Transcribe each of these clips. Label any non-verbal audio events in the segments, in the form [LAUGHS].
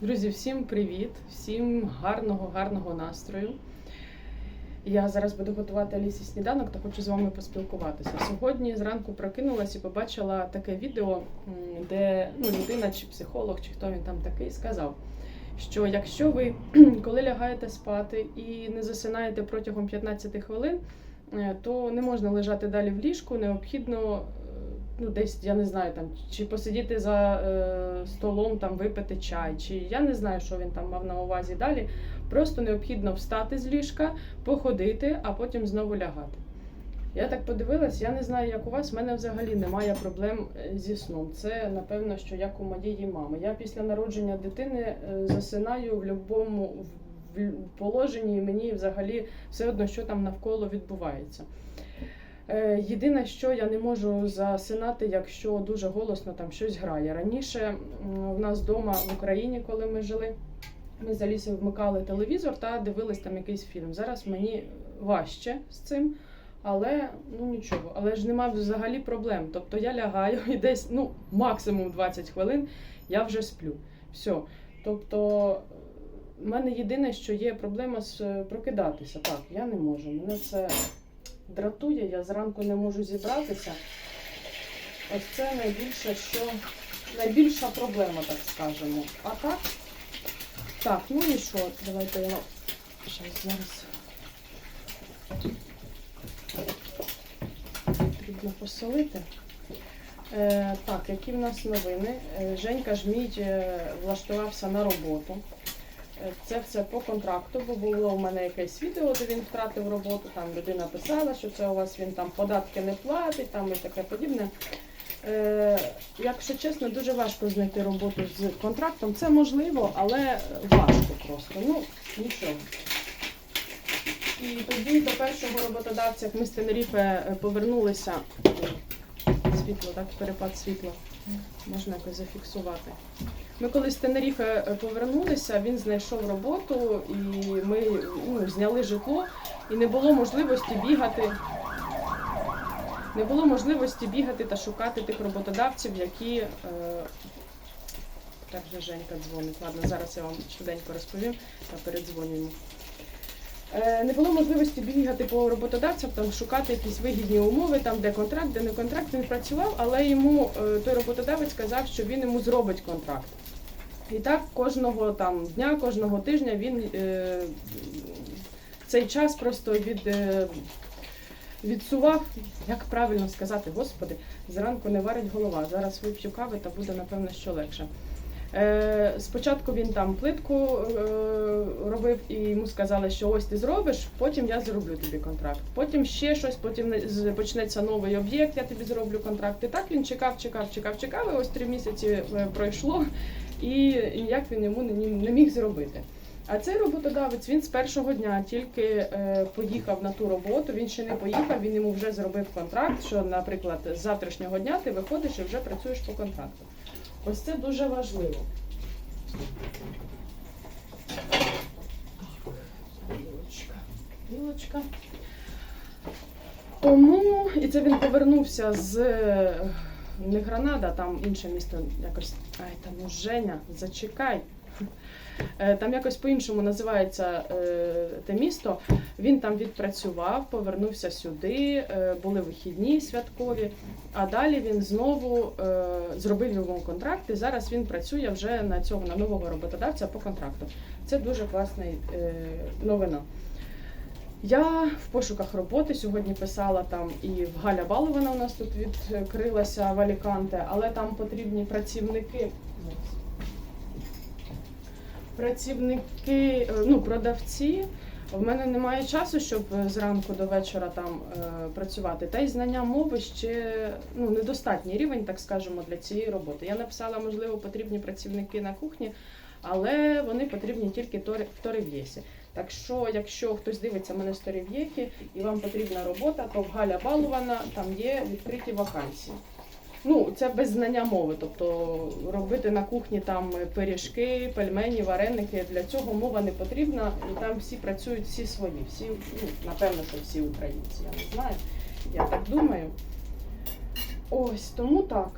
Друзі, всім привіт! Всім гарного, гарного настрою. Я зараз буду готувати Алісі сніданок та хочу з вами поспілкуватися. Сьогодні зранку прокинулась і побачила таке відео, де ну, людина чи психолог, чи хто він там такий, сказав, що якщо ви [CLEARS THROAT] коли лягаєте спати і не засинаєте протягом 15 хвилин, е, то не можна лежати далі в ліжку, необхідно ну, десь, я не знаю, там, чи посидіти за е, столом, там, випити чай, чи я не знаю, що він там мав на увазі далі. Просто необхідно встати з ліжка, походити, а потім знову лягати. Я так подивилась, я не знаю, як у вас, в мене взагалі немає проблем е, зі сном. Це, напевно, що як у моєї мами. Я після народження дитини е, засинаю в будь-якому положенні, і мені взагалі все одно, що там навколо відбувається. Е, Єдине, що я не можу засинати, якщо дуже голосно там щось грає. Раніше в нас вдома в Україні, коли ми жили, ми з Алісою вмикали телевізор та дивились там якийсь фільм. Зараз мені важче з цим, але ну нічого. Але ж немає взагалі проблем. Тобто я лягаю і десь ну максимум 20 хвилин я вже сплю. Все. Тобто. в мене єдине, що є проблема з е, прокидатися. Так, я не можу. Мене це дратує, я зранку не можу зібратися. Ось це найбільше, що найбільша проблема, так скажемо. А так, так, ну і що? Давайте я щас зараз потрібно посолити. Е, так, які в нас новини? Е, Женька Жмідь е, влаштувався на роботу. Е, Це все по контракту, бо було у мене якесь відео, де він втратив роботу. Там людина писала, що це у вас він там податки не платить, там і таке подібне. Е, якщо чесно, дуже важко знайти роботу з контрактом. Це можливо, але важко просто. Ну, нічого. І тоді до першого роботодавця, як ми з Тенеріфе е, повернулися. Світло, так, перепад світла. Можна якось зафіксувати. Ми коли з Тенеріфе е, повернулися, він знайшов роботу, і ми ну, зняли житло, і не було можливості бігати. Не було можливості бігати та шукати тих роботодавців, які. Е... Так вже Женька дзвонить. Ладно, зараз я вам швиденько розповім та передзвонюємо. Е, Не було можливості бігати по роботодавцям, там шукати якісь вигідні умови, там де контракт, де не контракт. Він працював, але йому е, той роботодавець сказав, що він йому зробить контракт. І так кожного там дня, кожного тижня він е, цей час просто від, е, відсував, як правильно сказати, господи, зранку не варить голова. Зараз вип'ю кави та буде напевно що легше. Е, спочатку він там плитку е, робив і йому сказали, що ось ти зробиш, потім я зроблю тобі контракт. Потім ще щось, потім почнеться новий об'єкт, я тобі зроблю контракт. І так він чекав, чекав, чекав, чекав. І ось три місяці е, пройшло, і ніяк він йому не міг зробити. А цей роботодавець він з першого дня тільки е, поїхав на ту роботу. Він ще не поїхав, він йому вже зробив контракт. Що, наприклад, з завтрашнього дня ти виходиш і вже працюєш по контракту. Ось це дуже важливо. Білочка. Тому, і це він повернувся з е, не Гранада, там інше місто якось. Ай, там ну Женя, зачекай. Е, Там якось по-іншому називається е, те місто. Він там відпрацював, повернувся сюди, е, були вихідні святкові. А далі він знову зробив йому контракт, і зараз він працює вже на цього на нового роботодавця по контракту. Це дуже класна новина. Я в пошуках роботи сьогодні писала там і в Галя Балована у нас тут відкрилася в Аліканте, але там потрібні працівники. Працівники, е, ну, продавці. В мене немає часу, щоб е, зранку до вечора там е, працювати. Та й знання мови ще ну, недостатній рівень, так скажемо, для цієї роботи. Я написала, можливо, потрібні працівники на кухні, але вони потрібні тільки в Торев'єсі. Так що, якщо хтось дивиться мене з Торев'єхи і вам потрібна робота, то в Галя Балувана там є відкриті вакансії. Ну, це без знання мови, тобто робити на кухні там пиріжки, пельмені, вареники. Для цього мова не потрібна. І там всі працюють, всі свої, всі, ну, напевно, що всі українці, я не знаю. Я так думаю. Ось, тому так.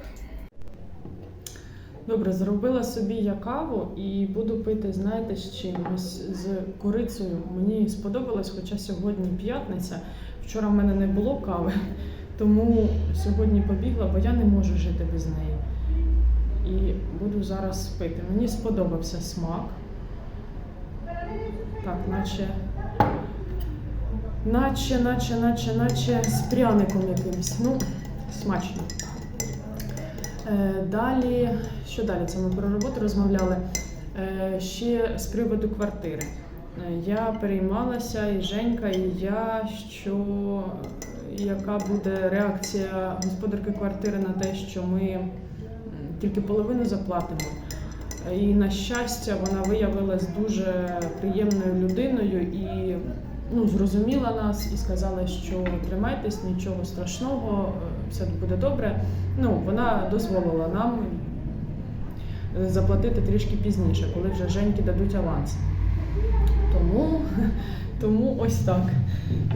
Добре, зробила собі я каву і буду пити, знаєте, з чимось з курицею. Мені сподобалось, хоча сьогодні п'ятниця. Вчора в мене не було кави, тому сьогодні побігла, бо я не можу жити без неї. І буду зараз пити. Мені сподобався смак. Так, наче. Наче, наче, наче, наче з пряником якимось. Ну, смачно. Е, Далі, що далі? Це ми про роботу розмовляли. Е, Ще з приводу квартири. Е, Я переймалася, і Женька, і я, що яка буде реакція господарки квартири на те, що ми тільки половину заплатимо. І на щастя, вона виявилась дуже приємною людиною і ну, зрозуміла нас і сказала, що тримайтесь, нічого страшного, все буде добре. Ну, вона дозволила нам заплатити трішки пізніше, коли вже Женьки дадуть аванс. Тому, тому ось так.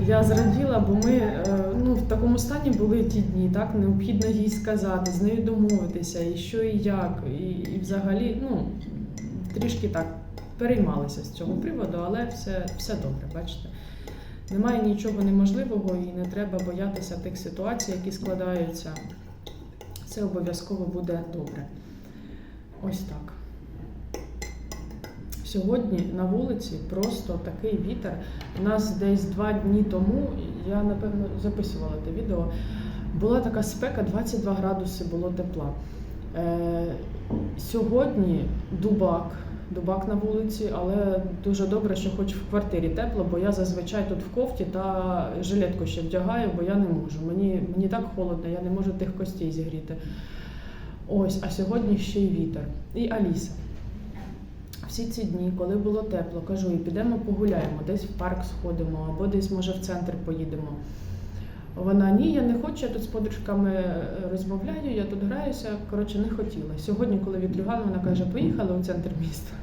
Я зраділа, бо ми е, ну, в такому стані були ті дні, так необхідно їй сказати, з нею домовитися, і що і як. І, і взагалі, ну, трішки так переймалися з цього приводу, але все, все добре, бачите. Немає нічого неможливого і не треба боятися тих ситуацій, які складаються. Все обов'язково буде добре. Ось так. Сьогодні на вулиці просто такий вітер. У нас десь два дні тому, я напевно записувала те відео, була така спека, 22 градуси було тепла. Е, сьогодні дубак, дубак на вулиці, але дуже добре, що хоч в квартирі тепло, бо я зазвичай тут в кофті та жилетку ще вдягаю, бо я не можу. Мені, мені так холодно, я не можу тих костей зігріти. Ось, а сьогодні ще й вітер. І Аліса. Всі ці дні, коли було тепло, кажу, і підемо погуляємо, десь в парк сходимо, або десь, може, в центр поїдемо. Вона ні, я не хочу, я тут з подружками е, розмовляю, я тут граюся. Коротше, не хотіла. Сьогодні, коли відрюгала, вона каже, поїхали у центр міста.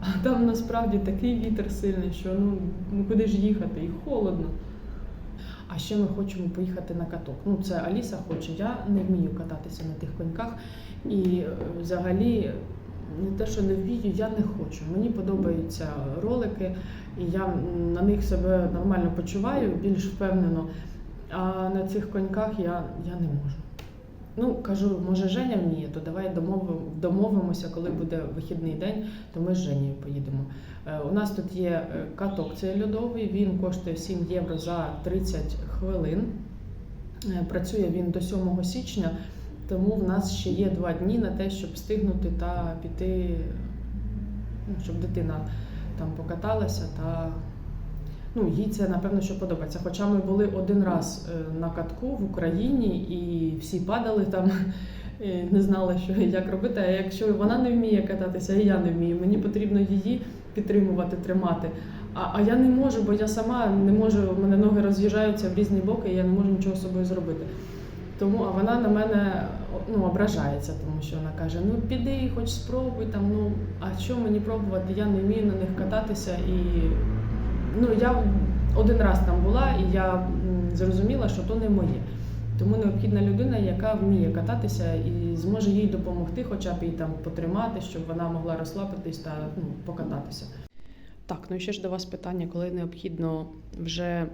А там насправді такий вітер сильний, що ну, ну куди ж їхати, і холодно. А ще ми хочемо поїхати на каток. Ну, це Аліса хоче, я не вмію кататися на тих коньках. І е, взагалі не те, що не вмію, я не хочу. Мені подобаються ролики, і я на них себе нормально почуваю, більш впевнено. А на цих коньках я, я не можу. Ну, кажу, може, Женя вміє, то давай домовимо, домовимося, коли буде вихідний день, то ми з Женєю поїдемо. Е, У нас тут є е, каток цей льодовий, він коштує 7 євро за 30 хвилин. Е, Працює він до 7 січня, тому в нас ще є два дні на те, щоб встигнути та піти, ну, щоб дитина там покаталася та ну, їй це напевно що подобається. Хоча ми були один раз е, на катку в Україні і всі падали там, е, не знали, що як робити. А якщо вона не вміє кататися, і я не вмію, мені потрібно її підтримувати, тримати. А, а я не можу, бо я сама не можу, у мене ноги роз'їжджаються в різні боки, і я не можу нічого з собою зробити. Тому а вона на мене ну, ображається, тому що вона каже: ну піди, хоч спробуй там. Ну а що мені пробувати? Я не вмію на них кататися. І ну я один раз там була, і я зрозуміла, що то не моє. Тому необхідна людина, яка вміє кататися і зможе їй допомогти, хоча б її там потримати, щоб вона могла розслабитись та ну, покататися. Так, ну і ще ж до вас питання, коли необхідно вже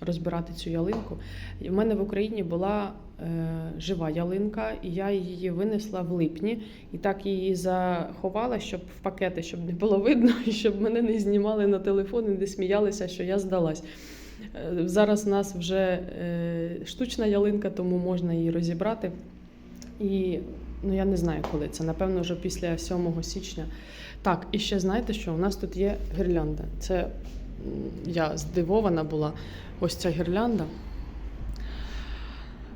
розбирати цю ялинку. В мене в Україні була е, жива ялинка, і я її винесла в липні і так її заховала, щоб в пакети, щоб не було видно, [LAUGHS] і щоб мене не знімали на телефон і не сміялися, що я здалась. Е, Зараз у нас вже е, штучна ялинка, тому можна її розібрати. І ну я не знаю, коли це. Напевно, вже після 7 січня. Так, і ще знаєте, що у нас тут є гірлянда. Це я здивована була. Ось ця гірлянда.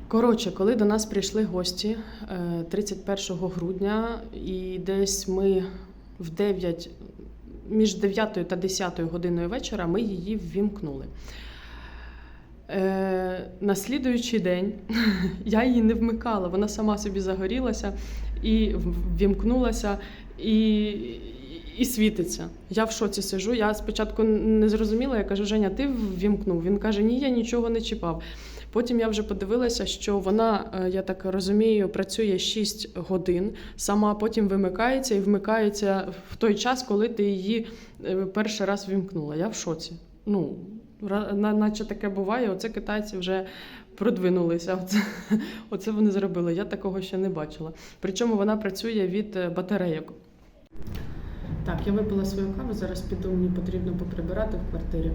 Коротше, коли до нас прийшли гості е, 31 грудня, і десь ми в 9, між 9 та 10 годиною вечора ми її ввімкнули. Е, на слідуючий день [LAUGHS] я її не вмикала, вона сама собі загорілася і ввімкнулася і, і світиться. Я в шоці сижу. Я спочатку не зрозуміла, я кажу, Женя, ти ввімкнув. Він каже, ні, я нічого не чіпав. Потім я вже подивилася, що вона, е, я так розумію, працює 6 годин, сама потім вимикається і вмикається в той час, коли ти її е, перший раз вімкнула. Я в шоці. Ну, наче таке буває. Оце китайці вже продвинулися. Оце, [LAUGHS] оце вони зробили. Я такого ще не бачила. Причому вона працює від е, батарейок. Так, я випила свою каву, зараз піду, мені потрібно поприбирати в квартирі.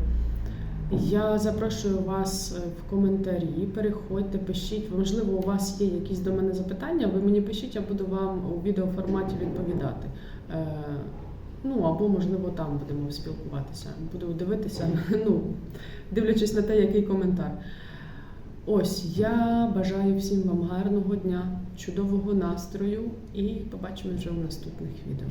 Я запрошую вас е, в коментарі, переходьте, пишіть. Можливо, у вас є якісь до мене запитання, ви мені пишіть, я буду вам у відеоформаті відповідати. Е, Ну, або, можливо, там будемо спілкуватися. Буду дивитися, [LAUGHS] ну, дивлячись на те, який коментар. Ось, я бажаю всім вам гарного дня, чудового настрою і побачимо вже у наступних відео.